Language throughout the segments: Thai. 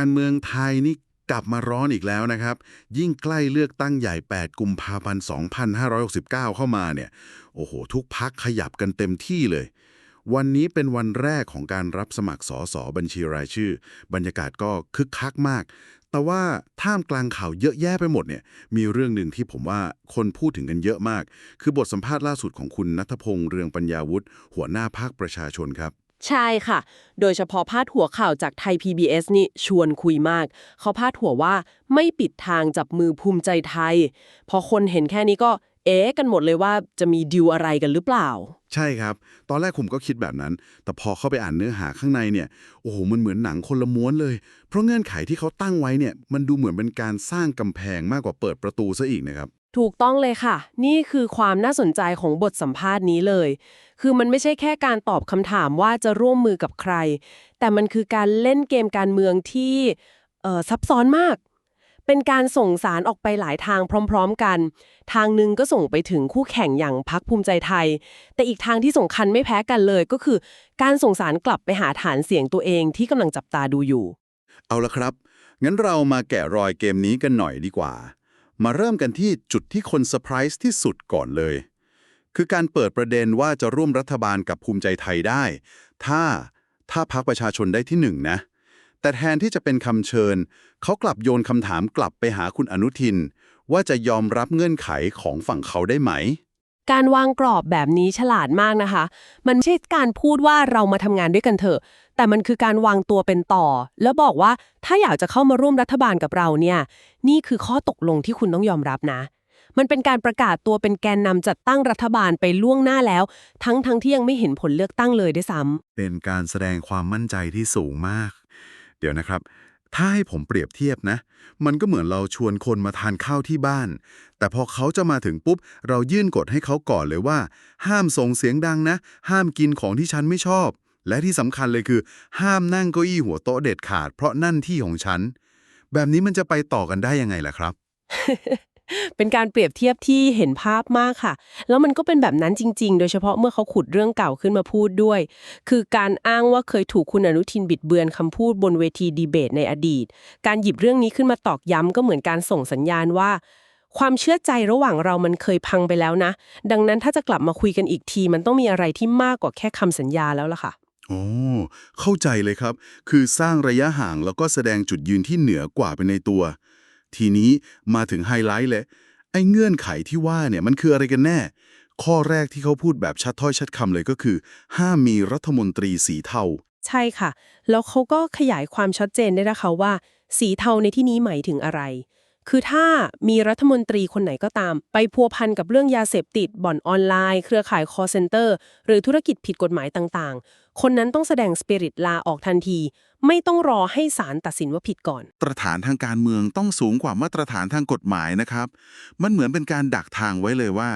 การเมืองไทยนี่กลับมาร้อนอีกแล้วนะครับ ยิ่งใกล้เลือกตั้งใหญ่ 8 กุมภาพันธ์ 2569 เข้ามาเนี่ย โอ้โห ทุกพักขยับกันเต็มที่เลย วันนี้เป็นวันแรกของการรับสมัครสอสอบัญชีรายชื่อ บรรยากาศก็คึกคักมาก แต่ว่าท่ามกลางข่าวเยอะแยะไปหมดเนี่ย มีเรื่องหนึ่งที่ผมว่าคนพูดถึงกันเยอะมาก คือบทสัมภาษณ์ล่าสุดของคุณนัทพงษ์เรืองปัญญาวุฒิหัวหน้าภาคประชาชนครับ ใช่ค่ะ โดยเฉพาะพาดหัวข่าวจากไทย PBS นี่ชวนคุยมาก เขาพาดหัวว่าไม่ปิดทางจับมือภูมิใจไทย พอคนเห็นแค่นี้ก็เอ๊ะกันหมดเลยว่าจะมีดีลอะไรกันหรือเปล่า ใช่ครับ ตอนแรกผมก็คิดแบบนั้น แต่พอเข้าไปอ่านเนื้อหาข้างในเนี่ย โอ้โห มันเหมือนหนังคนละม้วนเลย เพราะเงื่อนไขที่เขาตั้งไว้เนี่ย มันดูเหมือนเป็นการสร้างกำแพงมากกว่าเปิดประตูซะอีกนะครับ ถูกต้องเลยค่ะ นี่คือความน่าสนใจของบทสัมภาษณ์นี้เลย คือมันไม่ใช่แค่การตอบคำถามว่าจะร่วมมือกับใคร แต่มันคือการเล่นเกมการเมืองที่เอ่อซับซ้อนมาก เป็นการส่งสารออกไปหลายทางพร้อม ๆ กัน ทางหนึ่งก็ส่งไปถึงคู่แข่งอย่างพักภูมิใจไทย แต่อีกทางที่สำคัญไม่แพ้กันเลยก็คือ การส่งสารกลับไปหาฐานเสียงตัวเองที่กำลังจับตาดูอยู่ เอาละครับ งั้นเรามาแกะรอยเกมนี้กันหน่อยดีกว่า มาเริ่มกันที่จุดที่คนเซอร์ไพรส์ที่สุดก่อนเลย คือการเปิดประเด็นว่าจะร่วมรัฐบาลกับภูมิใจไทยได้ ถ้าถ้าพักประชาชนได้ที่หนึ่งนะ แต่แทนที่จะเป็นคำเชิญ เขากลับโยนคำถามกลับไปหาคุณอนุทิน ว่าจะยอมรับเงื่อนไขของฝั่งเขาได้ไหม การวางกรอบแบบนี้ฉลาดมากนะคะ มันไม่ใช่การพูดว่าเรามาทำงานด้วยกันเถอะ แต่มันคือการวางตัวเป็นต่อ แล้วบอกว่าถ้าอยากจะเข้ามาร่วมรัฐบาลกับเราเนี่ย นี่คือข้อตกลงที่คุณต้องยอมรับนะ มันเป็นการประกาศตัวเป็นแกนนำจัดตั้งรัฐบาลไปล่วงหน้าแล้ว ทั้งทั้งที่ยังไม่เห็นผลเลือกตั้งเลยด้วยซ้ำเป็นการแสดงความมั่นใจที่สูงมาก เดี๋ยวนะครับ ถ้าให้ผมเปรียบเทียบนะ มันก็เหมือนเราชวนคนมาทานข้าวที่บ้าน แต่พอเขาจะมาถึงปุ๊บ เรายื่นกฎให้เขาก่อนเลยว่า ห้ามส่งเสียงดังนะ ห้ามกินของที่ฉันไม่ชอบ และที่สำคัญเลยคือ ห้ามนั่งเก้าอี้หัวโต๊ะเด็ดขาด เพราะนั่นที่ของฉัน แบบนี้มันจะไปต่อกันได้ยังไงล่ะครับ เป็นการเปรียบเทียบที่เห็นภาพมากค่ะ แล้วมันก็เป็นแบบนั้นจริง ๆ โดยเฉพาะเมื่อเขาขุดเรื่องเก่าขึ้นมาพูดด้วย คือการอ้างว่าเคยถูกคุณอนุทินบิดเบือนคำพูดบนเวทีดีเบตในอดีต การหยิบเรื่องนี้ขึ้นมาตอกย้ำก็เหมือนการส่งสัญญาณว่า ความเชื่อใจระหว่างเรามันเคยพังไปแล้วนะ ดังนั้นถ้าจะกลับมาคุยกันอีกที มันต้องมีอะไรที่มากกว่าแค่คำสัญญาแล้วล่ะค่ะโอ้เข้าใจเลยครับ คือสร้างระยะห่างแล้วก็แสดงจุดยืนที่เหนือกว่าไปในตัว ทีนี้มาถึงไฮไลท์เลย ไอ้เงื่อนไขที่ว่าเนี่ยมันคืออะไรกันแน่ ข้อแรกที่เขาพูดแบบชัดถ้อยชัดคำเลยก็คือ ห้ามมีรัฐมนตรีสีเทา ใช่ค่ะ แล้วเขาก็ขยายความชัดเจนได้นะคะว่า สีเทาในที่นี้หมายถึงอะไร คือถ้ามีรัฐมนตรีคนไหนก็ตาม ไปพัวพันกับเรื่องยาเสพติด บ่อนออนไลน์ เครือข่ายคอเซ็นเตอร์ หรือธุรกิจผิดกฎหมายต่างๆ คนนั้นต้องแสดงสปิริตลาออกทันที ไม่ต้องรอให้ศาลตัดสินว่าผิดก่อน มาตรฐานทางการเมืองต้องสูงกว่ามาตรฐานทางกฎหมายนะครับ มันเหมือนเป็นการดักทางไว้เลยว่า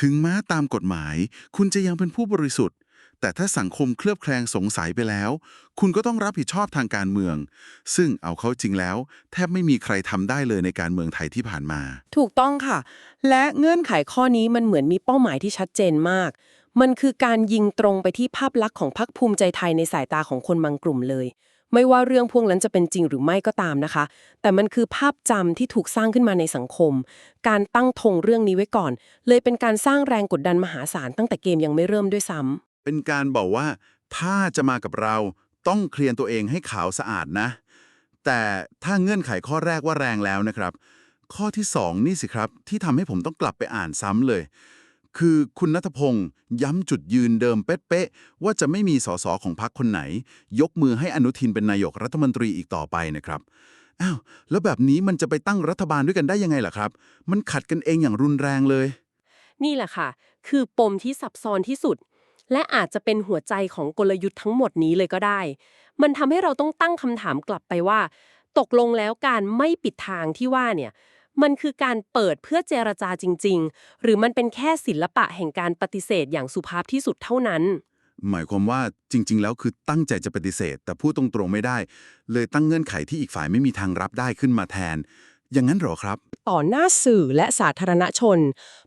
ถึงแม้ตามกฎหมาย คุณจะยังเป็นผู้บริสุทธิ์ แต่ถ้าสังคมเคลือบแคลงสงสัยไปแล้ว คุณก็ต้องรับผิดชอบทางการเมือง ซึ่งเอาเข้าจริงแล้ว แทบไม่มีใครทำได้เลยในการเมืองไทยที่ผ่านมา ถูกต้องค่ะ และเงื่อนไขข้อนี้มันเหมือนมีเป้าหมายที่ชัดเจนมาก มันคือการยิงตรงไปที่ภาพลักษณ์ของพรรคภูมิใจไทยในสายตาของคนบางกลุ่มเลย ไม่ว่าเรื่องพวกนั้นจะเป็นจริงหรือไม่ก็ตามนะคะ แต่มันคือภาพจำที่ถูกสร้างขึ้นมาในสังคม การตั้งธงเรื่องนี้ไว้ก่อน เลยเป็นการสร้างแรงกดดันมหาศาลตั้งแต่เกมยังไม่เริ่มด้วยซ้ำ เป็นการบอกว่า ถ้าจะมากับเราต้องเคลียร์ตัวเองให้ขาวสะอาดนะ แต่ถ้าเงื่อนไขข้อแรกว่าแรงแล้วนะครับ ข้อที่สองนี่สิครับ ที่ทำให้ผมต้องกลับไปอ่านซ้ำเลย คือคุณนัทพงศ์ย้ำจุดยืนเดิมเป๊ะๆว่าจะไม่มีสสของพรรคคนไหน ยกมือให้อนุทินเป็นนายกรัฐมนตรีอีกต่อไปนะครับอ้าวแล้วแบบนี้มันจะไปตั้งรัฐบาลด้วยกันได้ยังไงล่ะครับ มันขัดกันเองอย่างรุนแรงเลย นี่แหละค่ะ คือปมที่ซับซ้อนที่สุด และอาจจะเป็นหัวใจของกลยุทธ์ทั้งหมดนี้เลยก็ได้ มันทำให้เราต้องตั้งคำถามกลับไปว่า ตกลงแล้วการไม่ปิดทางที่ว่าเนี่ยมันคือการเปิดเพื่อเจรจาจริง ๆ หรือมันเป็นแค่ศิลปะแห่งการปฏิเสธอย่างสุภาพที่สุดเท่านั้น หมายความว่าจริง ๆ แล้วคือตั้งใจจะปฏิเสธ แต่พูดตรงๆไม่ได้ เลยตั้งเงื่อนไขที่อีกฝ่ายไม่มีทางรับได้ขึ้นมาแทน อย่างนั้นเหรอครับ ต่อหน้าสื่อและสาธารณชน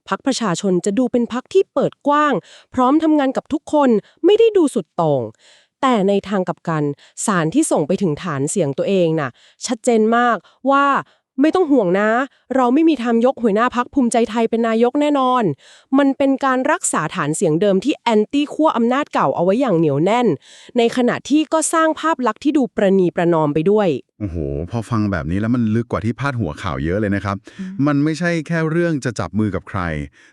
พักประชาชนจะดูเป็นพักที่เปิดกว้าง พร้อมทำงานกับทุกคนไม่ได้ดูสุดโต่งแต่ในทางกลับกันสารที่ส่งไปถึงฐานเสียงตัวเองน่ะ ชัดเจนมากว่า ไม่ต้องห่วงนะ เราไม่มีทางยกหัวหน้าพักภูมิใจไทยเป็นนายกแน่นอน มันเป็นการรักษาฐานเสียงเดิมที่แอนตี้ขั้วอำนาจเก่าเอาไว้อย่างเหนียวแน่น ในขณะที่ก็สร้างภาพลักษณ์ที่ดูประนีประนอมไปด้วย โอ้โห พอฟังแบบนี้แล้วมันลึกกว่าที่พาดหัวข่าวเยอะเลยนะครับ มันไม่ใช่แค่เรื่องจะจับมือกับใคร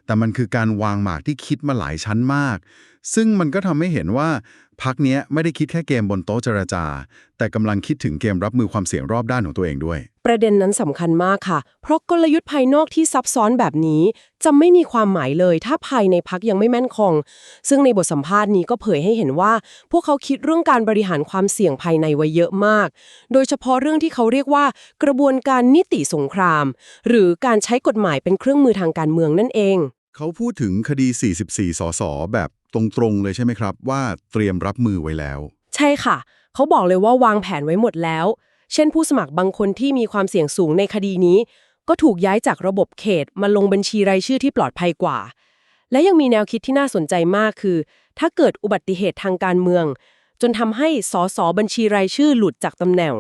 แต่มันคือการวางหมากที่คิดมาหลายชั้นมาก ซึ่งมันก็ทำให้เห็นว่า พักเนี้ยไม่ได้คิดแค่เกมบนโต๊ะเจรจา แต่กำลังคิดถึงเกมรับมือความเสี่ยงรอบด้านของตัวเองด้วย ประเด็นนั้นสำคัญมากค่ะ เพราะกลยุทธ์ภายนอกที่ซับซ้อนแบบนี้ จะไม่มีความหมายเลย ถ้าภายในพักยังไม่แม่นคง ซึ่งในบทสัมภาษณ์นี้ก็เผยให้เห็นว่า พวกเขาคิดเรื่องการบริหารความเสี่ยงภายในไว้เยอะมาก โดยเฉพาะเรื่องที่เขาเรียกว่า กระบวนการนิติสงคราม หรือการใช้กฎหมายเป็นเครื่องมือทางการเมืองนั่นเอง เขาพูดถึงคดี 44 สส แบบตรงๆ เลยใช่ไหมครับ ว่าเตรียมรับมือไว้แล้ว ใช่ค่ะ เขาบอกเลยว่าวางแผนไว้หมดแล้ว เช่นผู้สมัครบางคนที่มีความเสี่ยงสูงในคดีนี้ ก็ถูกย้ายจากระบบเขตมาลงบัญชีรายชื่อที่ปลอดภัยกว่า และยังมีแนวคิดที่น่าสนใจมากคือ ถ้าเกิดอุบัติเหตุทางการเมือง จนทำให้สสบัญชีรายชื่อหลุดจากตำแหน่ง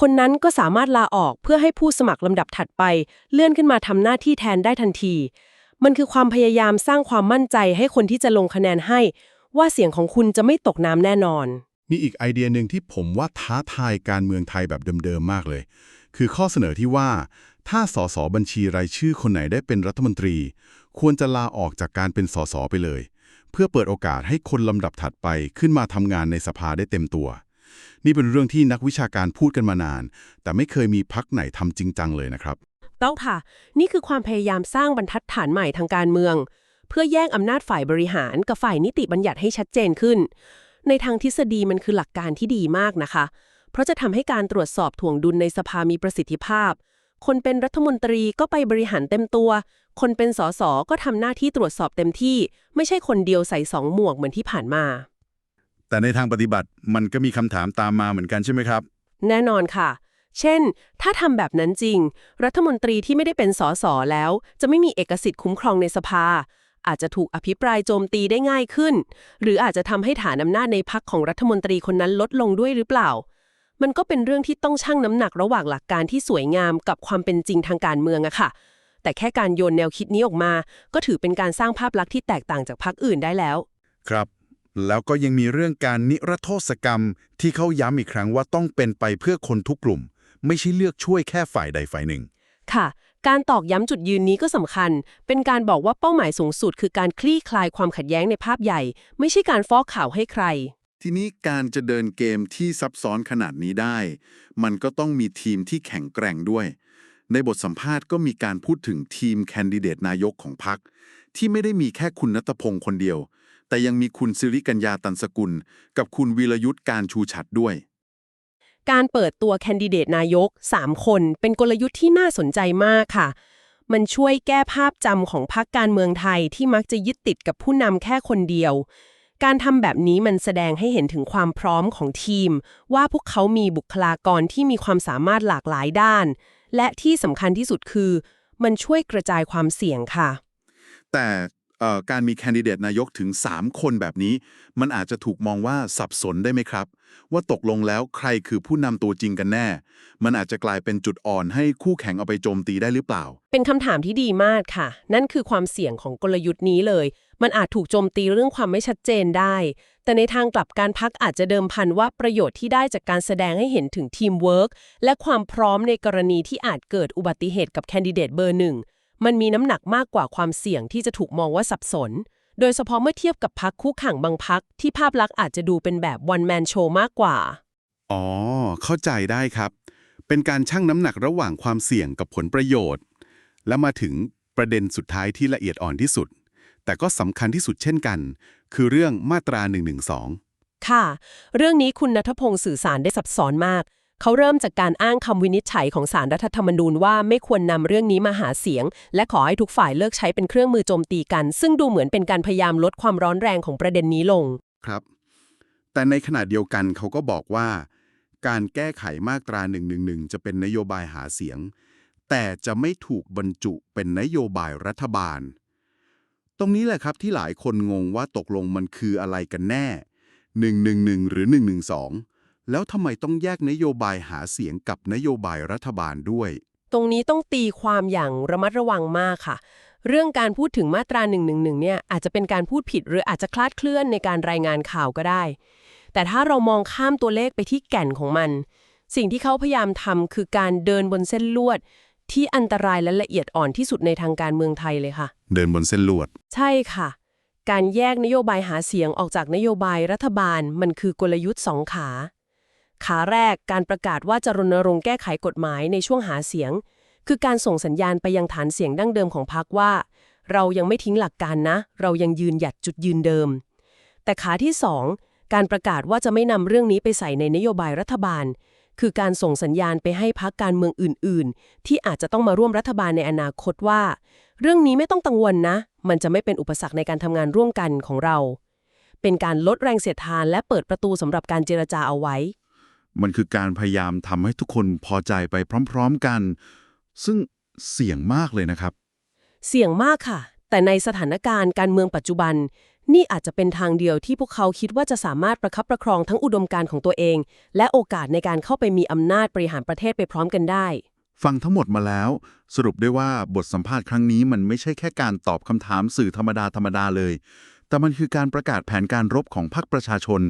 คนนั้นก็สามารถลาออกเพื่อให้ผู้สมัครลำดับถัดไป เลื่อนขึ้นมาทำหน้าที่แทนได้ทันที มันคือความพยายามสร้างความมั่นใจให้คนที่จะลงคะแนนให้ ว่าเสียงของคุณจะไม่ตกน้ำแน่นอน มีอีกไอเดียหนึ่งที่ผมว่าท้าทายการเมืองไทยแบบเดิมๆมากเลย คือข้อเสนอที่ว่า ถ้าสสบัญชีรายชื่อคนไหนได้เป็นรัฐมนตรี ควรจะลาออกจากการเป็นสสไปเลย เพื่อเปิดโอกาสให้คนลำดับถัดไปขึ้นมาทำงานในสภาได้เต็มตัว นี่เป็นเรื่องที่นักวิชาการพูดกันมานาน แต่ไม่เคยมีพักไหนทำจริงจังเลยนะครับ ต้องค่ะ นี่คือความพยายามสร้างบรรทัดฐานใหม่ทางการเมือง เพื่อแยกอำนาจฝ่ายบริหารกับฝ่ายนิติบัญญัติให้ชัดเจนขึ้น ในทางทฤษฎีมันคือหลักการที่ดีมากนะคะ เพราะจะทำให้การตรวจสอบถ่วงดุลในสภามีประสิทธิภาพ คนเป็นรัฐมนตรีก็ไปบริหารเต็มตัว คนเป็นสสก็ทำหน้าที่ตรวจสอบเต็มที่ ไม่ใช่คนเดียวใส่สองหมวกเหมือนที่ผ่านมา แต่ในทางปฏิบัติมันก็มีคำถามตามมาเหมือนกันใช่ไหมครับ แน่นอนค่ะ เช่น ถ้าทำแบบนั้นจริง รัฐมนตรีที่ไม่ได้เป็นสสแล้ว จะไม่มีเอกสิทธิ์คุ้มครองในสภา อาจจะถูกอภิปรายโจมตีได้ง่ายขึ้น หรืออาจจะทำให้ฐานอำนาจในพักของรัฐมนตรีคนนั้นลดลงด้วยหรือเปล่า มันก็เป็นเรื่องที่ต้องชั่งน้ำหนักระหว่างหลักการที่สวยงามกับความเป็นจริงทางการเมืองอะค่ะ แต่แค่การโยนแนวคิดนี้ออกมา ก็ถือเป็นการสร้างภาพลักษณ์ที่แตกต่างจากพักอื่นได้แล้ว ครับ แล้วก็ยังมีเรื่องการนิรโทษกรรมที่เขาย้ำอีกครั้งว่าต้องเป็นไปเพื่อคนทุกกลุ่ม ไม่ใช่เลือกช่วยแค่ฝ่ายใดฝ่ายหนึ่ง ค่ะ การตอกย้ำจุดยืนนี้ก็สำคัญ เป็นการบอกว่าเป้าหมายสูงสุด คือการคลี่คลายความขัดแย้งในภาพใหญ่ ไม่ใช่การฟอกข่าวให้ใคร ทีนี้การจะเดินเกมที่ซับซ้อนขนาดนี้ได้ มันก็ต้องมีทีมที่แข็งแกร่งด้วย ในบทสัมภาษณ์ก็มีการพูดถึงทีมแคนดิเดตนายกของพรรคที่ไม่ได้มีแค่คุณนัตพงศ์คนเดียว แต่ยังมีคุณสิริกัญญาตันสกุล กับคุณวีรยุทธ์การชูชัดด้วย การเปิดตัวแคนดิเดตนายก 3 คน เป็นกลยุทธ์ที่น่าสนใจมากค่ะ มันช่วยแก้ภาพจำของพรรคการเมืองไทยที่มักจะยึดติดกับผู้นำแค่คนเดียว การทำแบบนี้มันแสดงให้เห็นถึงความพร้อมของทีม ว่าพวกเขามีบุคลากรที่มีความสามารถหลากหลายด้าน และที่สำคัญที่สุดคือ มันช่วยกระจายความเสี่ยงค่ะ แต่ การมีแคนดิเดตนายกถึง 3 คนแบบนี้ มันอาจจะถูกมองว่าสับสนได้ไหมครับ ว่าตกลงแล้วใครคือผู้นำตัวจริงกันแน่ มันอาจจะกลายเป็นจุดอ่อนให้คู่แข่งเอาไปโจมตีได้หรือเปล่า เป็นคำถามที่ดีมากค่ะ นั่นคือความเสี่ยงของกลยุทธ์นี้เลย มันอาจถูกโจมตีเรื่องความไม่ชัดเจนได้ แต่ในทางกลับการพักอาจจะเดิมพันว่าประโยชน์ที่ได้จากการแสดงให้เห็นถึงทีมเวิร์กและความพร้อมในกรณีที่อาจเกิดอุบัติเหตุกับแคนดิเดตเบอร์หนึ่ง มันมีน้ำหนักมากกว่าความเสี่ยงที่จะถูกมองว่าสับสน โดยเฉพาะเมื่อเทียบกับพักคู่แข่งบางพักที่ภาพลักษณ์อาจจะดูเป็นแบบ one man show มากกว่า อ๋อ เข้าใจได้ครับ เป็นการชั่งน้ำหนักระหว่างความเสี่ยงกับผลประโยชน์ และมาถึงประเด็นสุดท้ายที่ละเอียดอ่อนที่สุด แต่ก็สำคัญที่สุดเช่นกัน คือเรื่องมาตรา112ค่ะ เรื่องนี้คุณนัทพงศ์สื่อสารได้ซับซ้อนมาก เขาเริ่มจากการอ้างคำวินิจฉัยของสารรัฐธรรมนูญว่าไม่ควรนำเรื่องนี้มาหาเสียง และขอให้ทุกฝ่ายเลิกใช้เป็นเครื่องมือโจมตีกัน ซึ่งดูเหมือนเป็นการพยายามลดความร้อนแรงของประเด็นนี้ลง ครับ แต่ในขณะเดียวกันเขาก็บอกว่า การแก้ไขมาตรา111จะเป็นนโยบายหาเสียง แต่จะไม่ถูกบรรจุเป็นนโยบายรัฐบาล ตรงนี้แหละครับที่หลายคนงงว่าตกลงมันคืออะไรกันแน่ 111 หรือ 112 แล้วทำไมต้องแยกนโยบายหาเสียงกับนโยบายรัฐบาลด้วย ตรงนี้ต้องตีความอย่างระมัดระวังมากค่ะ เรื่องการพูดถึงมาตรา111เนี่ยอาจจะเป็นการพูดผิดหรืออาจจะคลาดเคลื่อนในการรายงานข่าวก็ได้ แต่ถ้าเรามองข้ามตัวเลขไปที่แก่นของมัน สิ่งที่เขาพยายามทำคือการเดินบนเส้นลวด ที่อันตรายและละเอียดอ่อนที่สุดในทางการเมืองไทยเลยค่ะ เดินบนเส้นลวด ใช่ค่ะ การแยกนโยบายหาเสียงออกจากนโยบายรัฐบาล มันคือกลยุทธ์สองขา ขาแรกการประกาศว่าจะรณรงค์แก้ไขกฎหมายในช่วงหาเสียง คือการส่งสัญญาณไปยังฐานเสียงดั้งเดิมของพรรคว่า เรายังไม่ทิ้งหลักการนะ เรายังยืนหยัดจุดยืนเดิม แต่ขาที่สองการประกาศว่าจะไม่นำเรื่องนี้ไปใส่ในนโยบายรัฐบาล คือการส่งสัญญาณไปให้พรรคการเมืองอื่น ๆ ที่อาจจะต้องมาร่วมรัฐบาลในอนาคตว่า เรื่องนี้ไม่ต้องกังวลนะ มันจะไม่เป็นอุปสรรคในการทำงานร่วมกันของเรา เป็นการลดแรงเสียดทานและเปิดประตูสำหรับการเจรจาเอาไว้ มันคือการพยายามทำให้ทุกคนพอใจไปพร้อมๆกัน ซึ่งเสี่ยงมากเลยนะครับ เสี่ยงมากค่ะ แต่ในสถานการณ์การเมืองปัจจุบัน นี่อาจจะเป็นทางเดียวที่พวกเขาคิดว่าจะสามารถประคับประครองทั้งอุดมการณ์ของตัวเอง และโอกาสในการเข้าไปมีอำนาจบริหารประเทศไปพร้อมกันได้ ฟังทั้งหมดมาแล้ว สรุปได้ว่าบทสัมภาษณ์ครั้งนี้มันไม่ใช่แค่การตอบคำถามสื่อธรรมดาธรรมดาเลย แต่มันคือการประกาศแผนการรบของพรรคประชาชน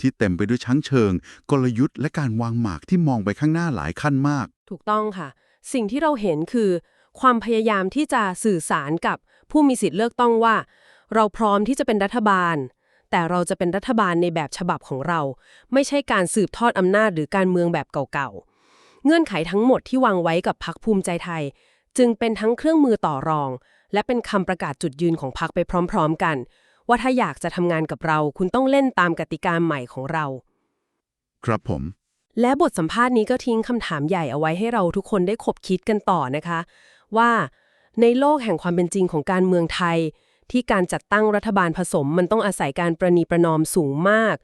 ที่เต็มไปด้วยชั้งเชิง กลยุทธ์และการวางหมากที่มองไปข้างหน้าหลายขั้นมาก ถูกต้องค่ะ สิ่งที่เราเห็นคือ ความพยายามที่จะสื่อสารกับผู้มีสิทธิ์เลือกต้องว่า เราพร้อมที่จะเป็นรัฐบาล แต่เราจะเป็นรัฐบาลในแบบฉบับของเรา ไม่ใช่การสืบทอดอำนาจหรือการเมืองแบบเก่าๆเงื่อนไขทั้งหมดที่วางไว้กับพักภูมิใจไทย จึงเป็นทั้งเครื่องมือต่อรอง และเป็นคำประกาศจุดยืนของพักไปพร้อม ๆ กัน ว่าถ้าอยากจะทำงานกับเรา คุณต้องเล่นตามกติกาใหม่ของเรา ครับผม และบทสัมภาษณ์นี้ก็ทิ้งคำถามใหญ่เอาไว้ให้เราทุกคนได้ขบคิดกันต่อนะคะ ว่าในโลกแห่งความเป็นจริงของการเมืองไทย ที่การจัดตั้งรัฐบาลผสม มันต้องอาศัยการประนีประนอมสูงมาก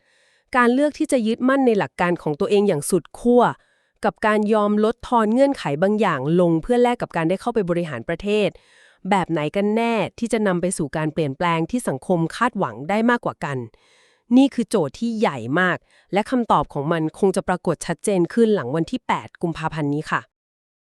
การเลือกที่จะยึดมั่นในหลักการของตัวเองอย่างสุดขั้วกับการยอมลดทอนเงื่อนไขบางอย่างลงเพื่อแลกกับการได้เข้าไปบริหารประเทศ แบบไหนกันแน่ที่จะนำไปสู่การเปลี่ยนแปลงที่สังคมคาดหวังได้มากกว่ากัน นี่คือโจทย์ที่ใหญ่มาก และคำตอบของมันคงจะปรากฏชัดเจนขึ้นหลังวันที่ 8 กุมภาพันธ์นี้ค่ะ